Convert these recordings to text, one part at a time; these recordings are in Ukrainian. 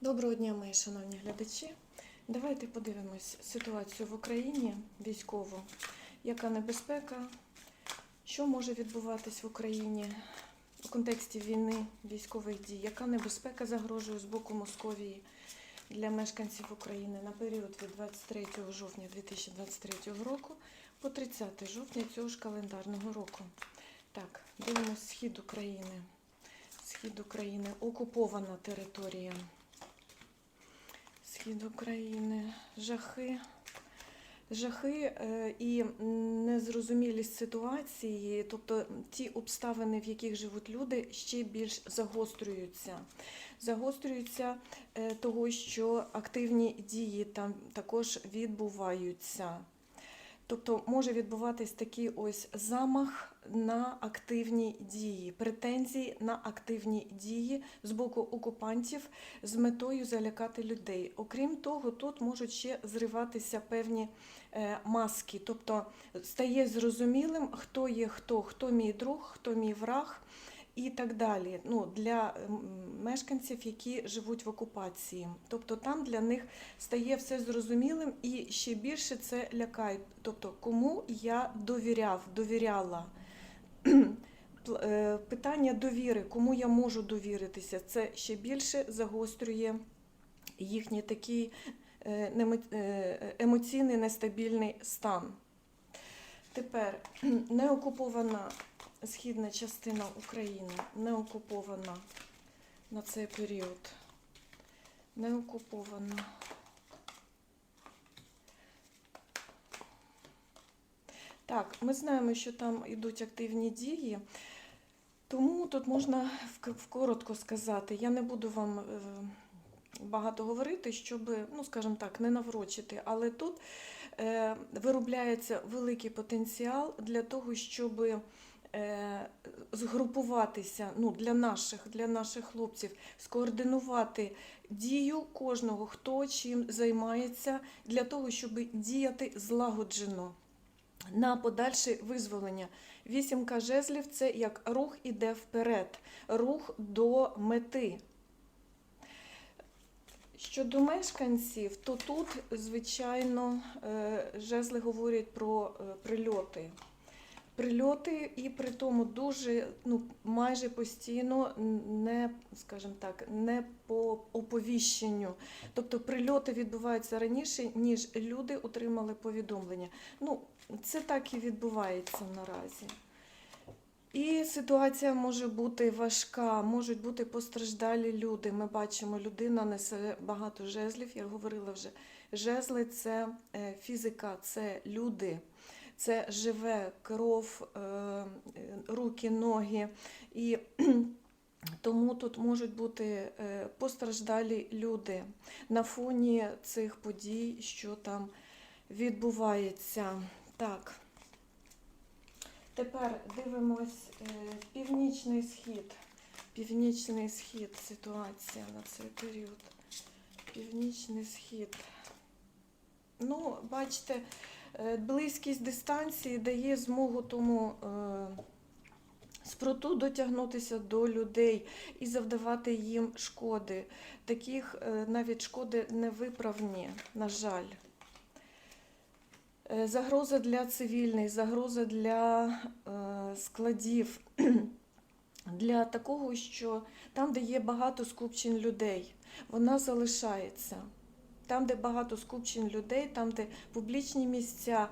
Доброго дня, мої шановні глядачі. Давайте подивимось ситуацію в Україні військову. Яка небезпека, що може відбуватись в Україні у контексті війни, військових дій, яка небезпека загрожує з боку Московії для мешканців України на період від 23 жовтня 2023 року по 30 жовтня цього ж календарного року. Так, дивимось схід України. Схід України окупована територія. Схід України, жахи, жахи е, і незрозумілість ситуації, тобто ті обставини, в яких живуть люди, ще більш загострюються. Загострюються е, того, що активні дії там також відбуваються. Тобто може відбуватись такий ось замах на активні дії, претензії на активні дії з боку окупантів з метою залякати людей. Окрім того, тут можуть ще зриватися певні е, маски, тобто стає зрозумілим, хто є хто, хто мій друг, хто мій враг. І так далі, ну для мешканців, які живуть в окупації, тобто там для них стає все зрозумілим і ще більше це лякає. Тобто, кому я довіряв, довіряла. Е, Питання довіри, кому я можу довіритися, це ще більше загострює їхній такий е, е, емоційний нестабільний стан. Тепер неокупована східна частина України, не окупована на цей період. Не окупована. Так, ми знаємо, що там йдуть активні дії, тому тут можна вкоротко сказати. Я не буду вам е, багато говорити, щоб, ну, скажімо так, не наврочити, але тут е, виробляється великий потенціал для того, щоб згрупуватися ну, для наших, для наших хлопців, скоординувати дію кожного, хто чим займається, для того, щоб діяти злагоджено на подальше визволення. Вісімка жезлів це як рух іде вперед, рух до мети. Щодо мешканців, то тут, звичайно, е, жезли говорять про е, прильоти. Прильоти і при тому дуже ну, майже постійно не, скажімо так, не по оповіщенню. Тобто прильоти відбуваються раніше, ніж люди отримали повідомлення. Ну, це так і відбувається наразі. І ситуація може бути важка, можуть бути постраждалі люди. Ми бачимо, людина несе багато жезлів. Я говорила вже, жезли це е, фізика, це люди, це живе кров, е, руки, ноги. І тому тут можуть бути е, постраждалі люди на фоні цих подій, що там відбувається. Так. Тепер дивимось е, північний схід. Північний схід, ситуація на цей період. Північний схід. Ну, бачите, близькість дистанції дає змогу тому е, спруту дотягнутися до людей і завдавати їм шкоди. Таких е, навіть шкоди невиправні, на жаль. Е, Загроза для цивільних, загроза для е, складів, для такого, що там, де є багато скупчень людей, вона залишається. Там, де багато скупчень людей, там, де публічні місця.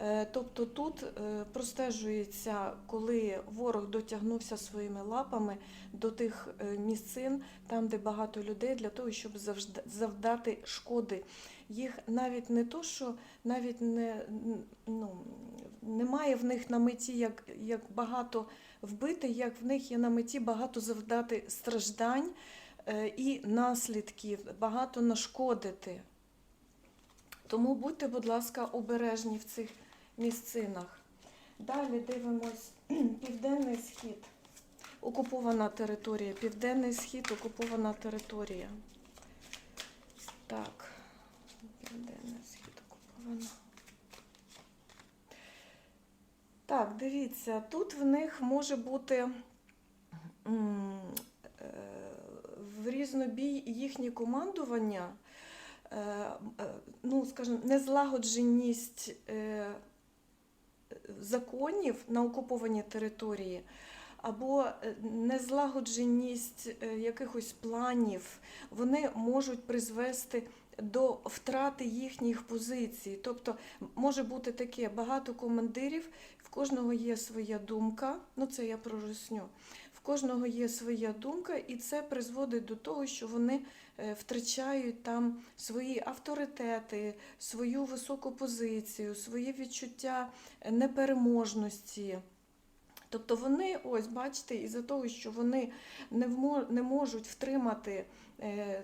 Е, Тобто тут е, простежується, коли ворог дотягнувся своїми лапами до тих е, місцин, там, де багато людей, для того, щоб завдати шкоди. Їх навіть не то, що навіть не, ну, немає в них на меті як, як багато вбити, як в них є на меті багато завдати страждань і наслідків, багато нашкодити. Тому будьте, будь ласка, обережні в цих місцинах. Далі дивимось Південний Схід. Окупована територія. Південний Схід, окупована територія. Так. Південний Схід окупована. Так, дивіться, тут в них може бути е, в різнобій їхнє командування, е, е, ну, скажімо, незлагодженість е, законів на окупованій території або незлагодженість якихось планів, вони можуть призвести до втрати їхніх позицій. Тобто може бути таке багато командирів, в кожного є своя думка, ну це я про Росню. Кожного є своя думка, і це призводить до того, що вони е, втрачають там свої авторитети, свою високу позицію, своє відчуття е, непереможності. Тобто вони, ось бачите, із-за того, що вони не, можуть втримати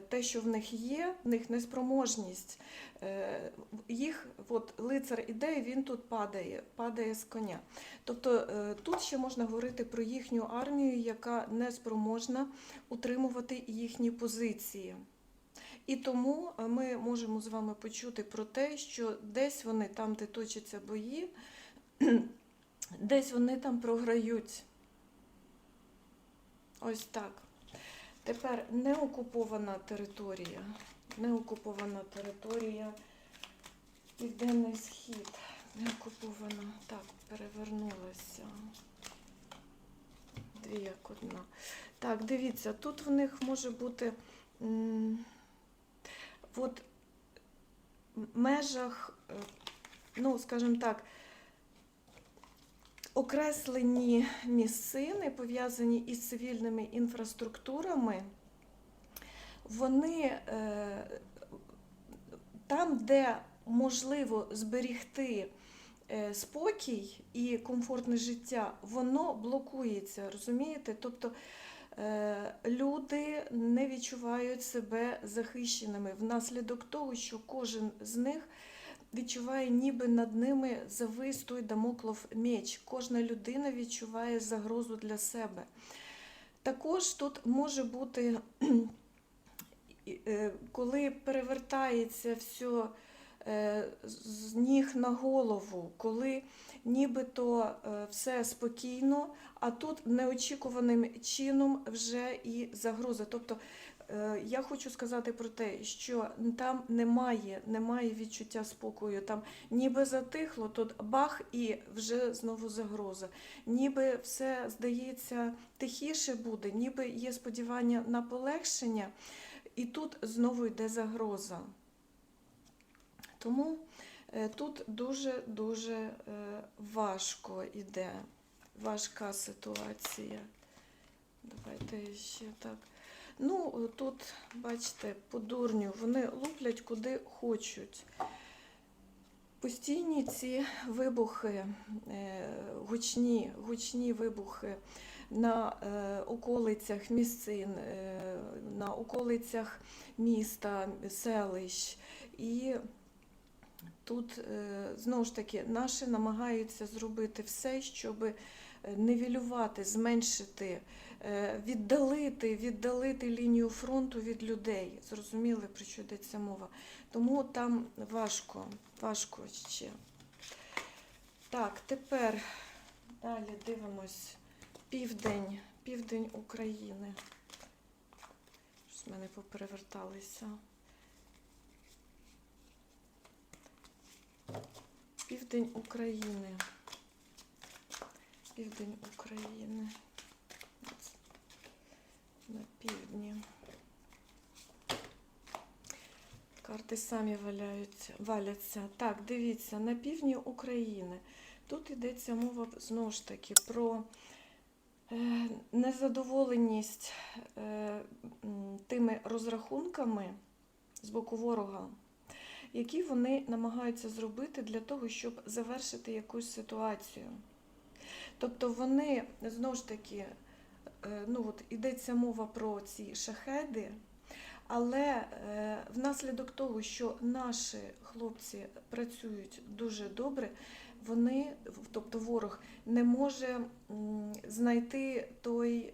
те, що в них є, в них неспроможність. Е, їх, от лицар іде, і він тут падає, падає з коня. Тобто е, тут ще можна говорити про їхню армію, яка не спроможна утримувати їхні позиції. І тому е, ми можемо з вами почути про те, що десь вони там, де точаться бої, десь вони там програють. Ось так. Тепер неокупована територія. Неокупована територія. Південний схід. Неокупована. Так, перевернулася. Дві як одна. Так, дивіться, тут в них може бути от в межах, е, ну, скажімо так, окреслені місцини, пов'язані із цивільними інфраструктурами, вони е, там, де можливо зберігти е, спокій і комфортне життя, воно блокується, розумієте? Тобто е, люди не відчувають себе захищеними внаслідок того, що кожен з них відчуває, ніби над ними завис той дамоклов меч. Кожна людина відчуває загрозу для себе. Також тут може бути, е, коли перевертається все з ніг на голову, коли нібито е, все спокійно, а тут неочікуваним чином вже і загроза. Тобто я хочу сказати про те, що там немає, немає відчуття спокою. Там ніби затихло, тут бах і вже знову загроза. Ніби все здається тихіше буде, ніби є сподівання на полегшення, і тут знову йде загроза. Тому е, тут дуже-дуже е, важко йде, важка ситуація. Давайте ще так. Ну, тут, бачите, по дурню, вони луплять куди хочуть. Постійні ці вибухи, е, гучні, гучні вибухи на е, околицях місцин, е, на околицях міста, селищ. І тут знову ж таки наші намагаються зробити все, щоб нивелювати, зменшити, віддалити, віддалити лінію фронту від людей. Зрозуміли, про що йдеться мова. Тому там важко, важко ще. Так, тепер далі дивимось південь, південь України. Щось в мене попереверталися. Південь України. Південь України. Півдні. Карти самі валяються, валяться. Так, дивіться, на півдні України. Тут йдеться мова знову ж таки про е, незадоволеність е, тими розрахунками з боку ворога, які вони намагаються зробити для того, щоб завершити якусь ситуацію. Тобто вони знову ж таки, ну от йдеться мова про ці шахеди, але е, внаслідок того, що наші хлопці працюють дуже добре, вони, тобто ворог, не може знайти той е,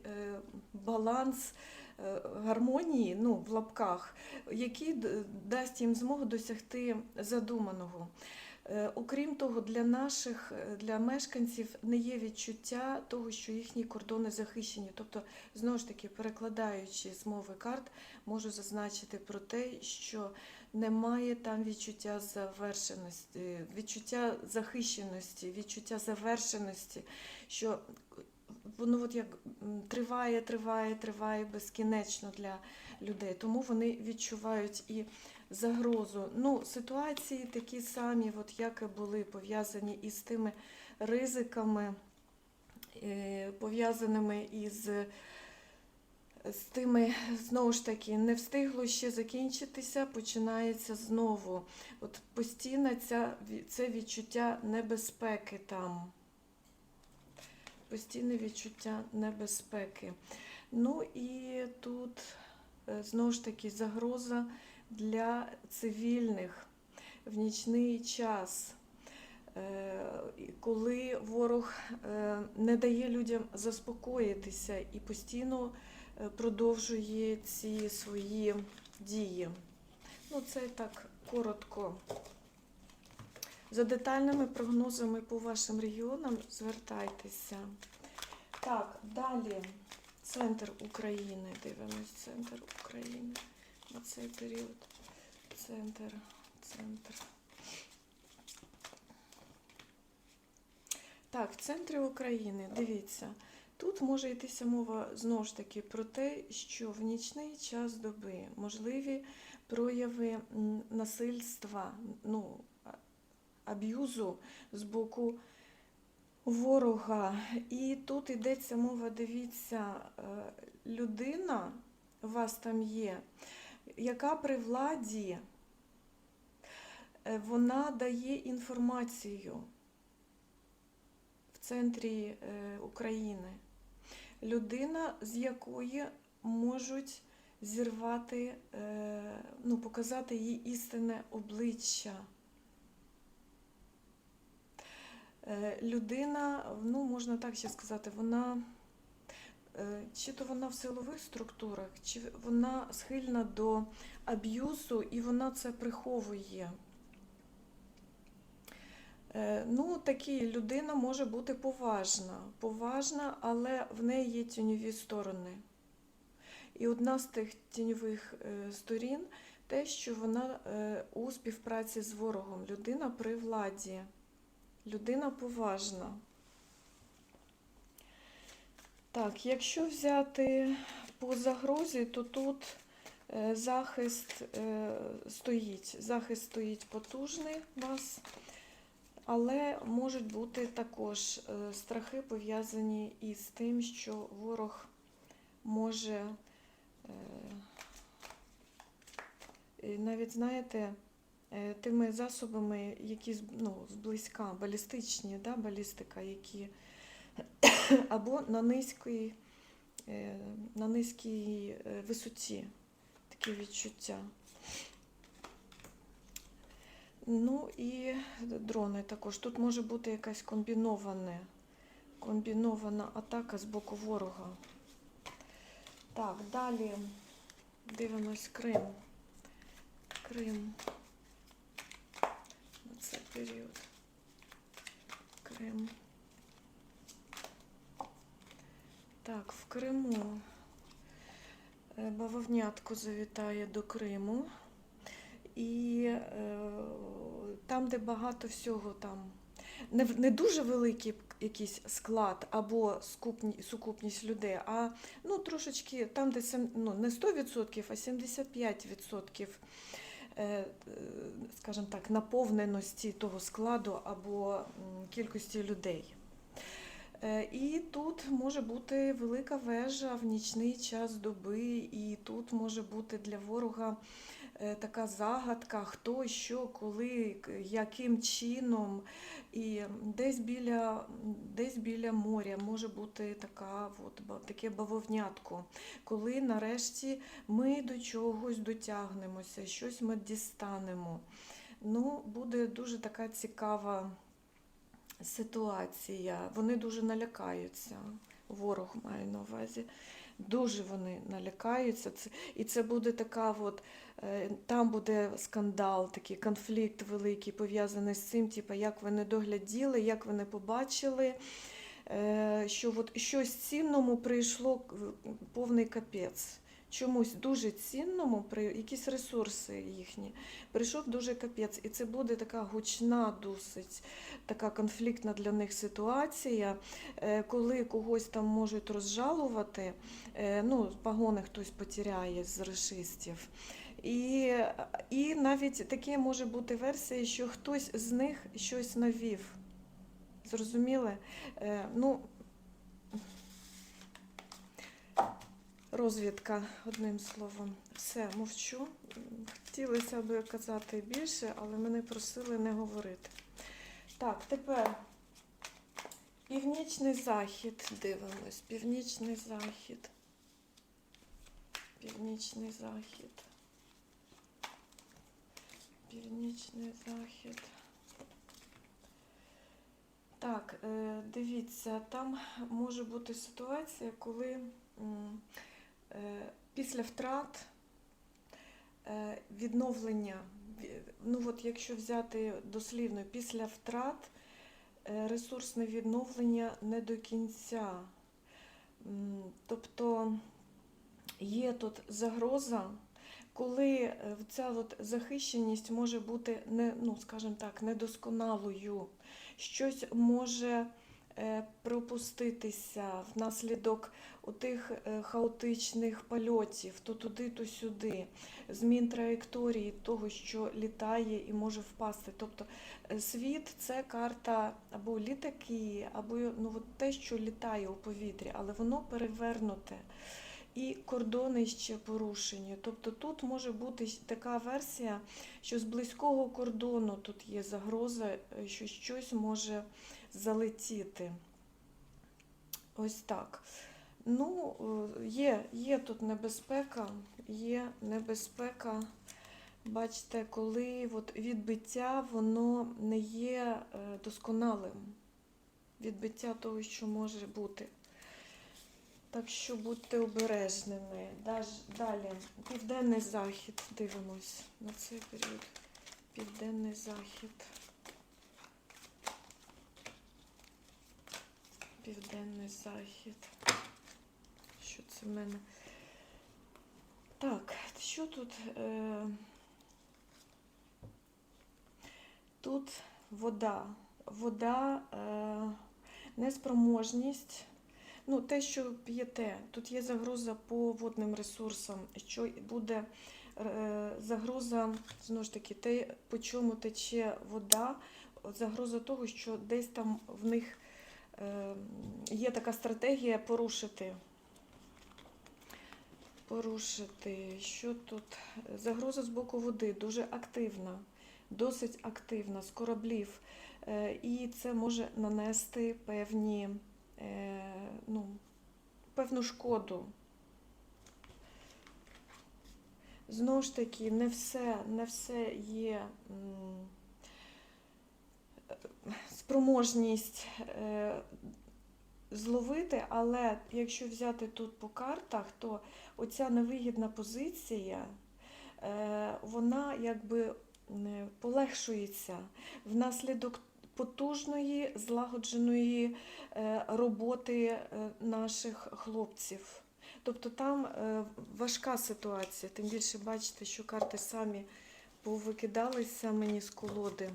баланс е, гармонії, ну, в лапках, який дасть їм змогу досягти задуманого. Е, Окрім того, для наших, е, для мешканців не є відчуття того, що їхні кордони захищені. Тобто, знову ж таки, перекладаючи з мови карт, можу зазначити про те, що немає там відчуття завершеності, відчуття захищеності, відчуття завершеності, що воно от як триває, триває, триває безкінечно для людей. Тому вони відчувають і загрозу. Ну, ситуації такі самі, от як і були пов'язані із тими ризиками, е, пов'язаними із з тими, знову ж таки, не встигло ще закінчитися, починається знову. От постійно ця, це відчуття небезпеки там. Постійне відчуття небезпеки. Ну і тут е, знову ж таки загроза для цивільних в нічний час, е, коли ворог е, не дає людям заспокоїтися і постійно е, продовжує ці свої дії. Ну, це так коротко. За детальними прогнозами по вашим регіонам звертайтеся. Так, далі центр України. Дивимось центр України на цей період. Центр, центр. Так, в центрі України, дивіться, тут може йтися мова знову ж таки про те, що в нічний час доби можливі прояви насильства, ну, аб'юзу з боку ворога. І тут йдеться мова, дивіться, е, людина у вас там є, яка при владі е, вона дає інформацію в центрі е, України. Людина, з якої можуть зірвати, е, ну, показати її істинне обличчя. Людина, ну, можна так ще сказати, вона чи то вона в силових структурах, чи вона схильна до аб'юзу і вона це приховує. Е, Ну, такі людина може бути поважна, поважна, але в неї є тіньові сторони. І одна з тих тіньових е, сторін те, що вона е, у співпраці з ворогом, людина при владі, людина поважна. Так, якщо взяти по загрозі, то тут е, захист е, стоїть. Захист стоїть потужний у вас, але можуть бути також е, страхи пов'язані із тим, що ворог може навіть, знаєте, тими засобами, які ну, зблизька, балістичні, да, балістика, які або на низькій, е, на низькій е, висоті такі відчуття. Ну і дрони також. Тут може бути якась комбінована, комбінована атака з боку ворога. Так, далі дивимось Крим. Крим. На цей період. Крим. Так, в Криму е, бавовнятко завітає до Криму. І е, там, де багато всього там. Не, не дуже великий якийсь склад або скупні, сукупність людей, а ну, трошечки там, де ну, не 100%, а 75% е, е, скажімо так, наповненості того складу або кількості людей. Е, І тут може бути велика вежа в нічний час доби, і тут може бути для ворога е, така загадка, хто, що, коли, яким чином. І десь біля, десь біля моря може бути така, от, таке бавовнятко, коли нарешті ми до чогось дотягнемося, щось ми дістанемо. Ну, буде дуже така цікава ситуація. Вони дуже налякаються. Ворог має на увазі. Дуже вони налякаються. І це буде така от, е, там буде скандал, такий конфлікт великий пов'язаний з цим, типу, як ви не догляділи, як ви не побачили, е, що от щось цінному прийшло к- повний капець. Чомусь дуже цінному, при якісь ресурси їхні, прийшов дуже капець. І це буде така гучна, досить така конфліктна для них ситуація, е, коли когось там можуть розжалувати, е, ну, погони хтось потеряє з расистів. І, і навіть таке може бути версія, що хтось з них щось навів. Зрозуміли? Е, Ну, розвідка, одним словом. Все, мовчу. Хотілося б казати більше, але мене просили не говорити. Так, тепер північний захід. Дивимось. Північний захід. Північний захід. Північний захід. Так, е, дивіться, там може бути ситуація, коли після втрат е, відновлення, ну от якщо взяти дослівно, після втрат е, ресурсне відновлення не до кінця. Тобто є тут загроза, коли е, ця от захищеність може бути не, ну, скажімо так, недосконалою. Щось може пропуститися внаслідок отих е, хаотичних польотів, то туди, то сюди, змін траєкторії того, що літає і може впасти. Тобто е, світ це карта або літаки, або ну, от те, що літає у повітрі, але воно перевернуте. І кордони ще порушені. Тобто тут може бути така версія, що з близького кордону тут є загроза, е, що щось може залетіти. Ось так. Ну, е, є, є тут небезпека, є небезпека. Бачите, коли от відбиття воно не є е, досконалим. Відбиття того, що може бути. Так що будьте обережними. Далі, південний захід. Дивимось на цей період. Південний захід. Південний захід. Що це в мене? Так, що тут? Е... Тут вода. Вода, е... неспроможність. Ну, те, що п'єте, тут є загроза по водним ресурсам, що буде е, загроза, знову ж таки, те, по чому тече вода, загроза того, що десь там в них є така стратегія порушити. Порушити. Що тут? Загроза з боку води дуже активна, досить активна, з кораблів. Е, і це може нанести певні е, ну, певну шкоду. Знову ж таки, не все, не все є е, спроможність е, зловити, але якщо взяти тут по картах, то оця невигідна позиція, е, вона якби полегшується внаслідок потужної злагодженої е, роботи наших хлопців. Тобто там важка ситуація, тим більше бачите, що карти самі повикидалися мені з колоди.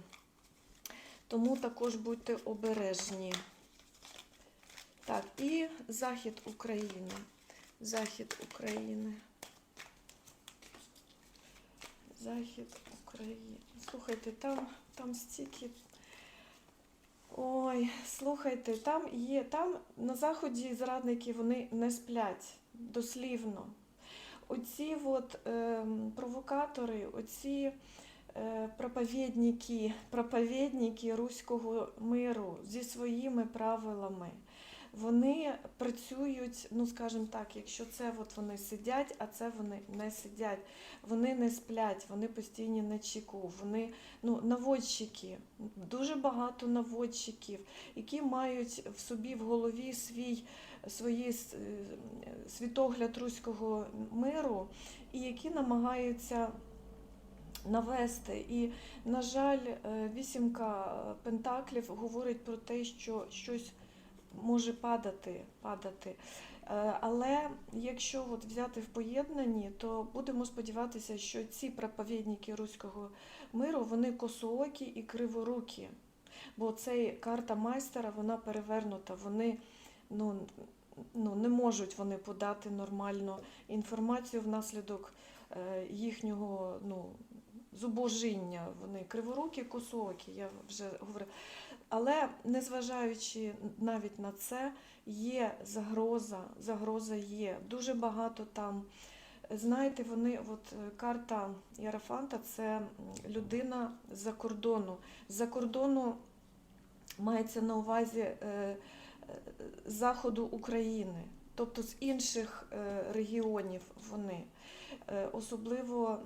Тому також будьте обережні. Так, і захід України. Захід України. Захід України. Слухайте, там, там стільки Ой, слухайте, там є, там на заході зрадники вони не сплять дослівно. Оці от, е, провокатори, оці проповідники, проповідники руського миру зі своїми правилами, вони працюють, ну скажімо так, якщо це от вони сидять, а це вони не сидять, вони не сплять, вони постійні на чеку, вони ну, наводчики, дуже багато наводчиків, які мають в собі в голові свій свої е, світогляд руського миру і які намагаються навести. І, на жаль, е, вісімка пентаклів говорить про те, що щось може падати, падати. Е, Але якщо от взяти в поєднанні, то будемо сподіватися, що ці проповідники руського миру вони косоокі і криворукі. Бо цей карта майстера вона перевернута. Вони ну, ну, не можуть вони подати нормально інформацію внаслідок е, їхнього ну, зубожіння. Вони криворукі, косоокі, я вже говорила. Але незважаючи навіть на це, є загроза, загроза є. Дуже багато там. Знаєте, вони, от е, карта Єрофанта це людина з-за кордону. З-за кордону мається на увазі е, е, заходу України, тобто з інших е, регіонів вони. Особливо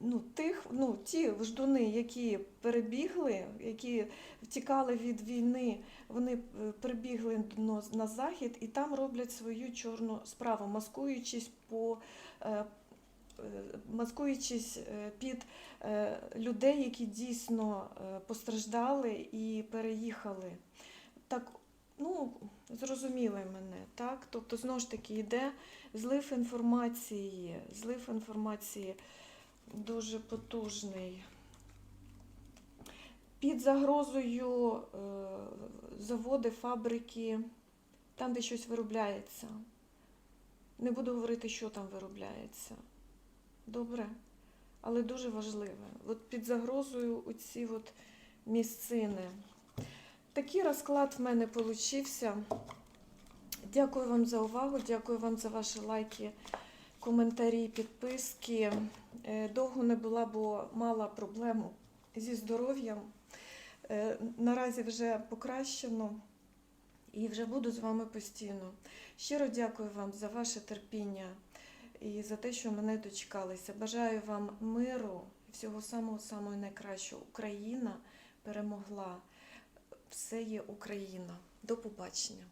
ну, тих, ну, ті ждуни, які перебігли, які втікали від війни, вони е, прибігли на, захід і там роблять свою чорну справу, маскуючись по. е, е, Маскуючись під людей, які дійсно постраждали і переїхали. Так, ну, зрозуміли мене, так? Тобто, знову ж таки, йде злив інформації, злив інформації дуже потужний. Під загрозою е, заводи, фабрики, там, де щось виробляється. Не буду говорити, що там виробляється. Добре, але дуже важливе. От під загрозою оці от місцини. Такий розклад в мене получився. Дякую вам за увагу, дякую вам за ваші лайки, коментарі, підписки. Е, Довго не була, бо мала проблему зі здоров'ям. Е, Наразі вже покращено і вже буду з вами постійно. Щиро дякую вам за ваше терпіння і за те, що мене дочекалися. Бажаю вам миру, всього самого самого найкращого. Україна перемогла. Все є Україна. До побачення.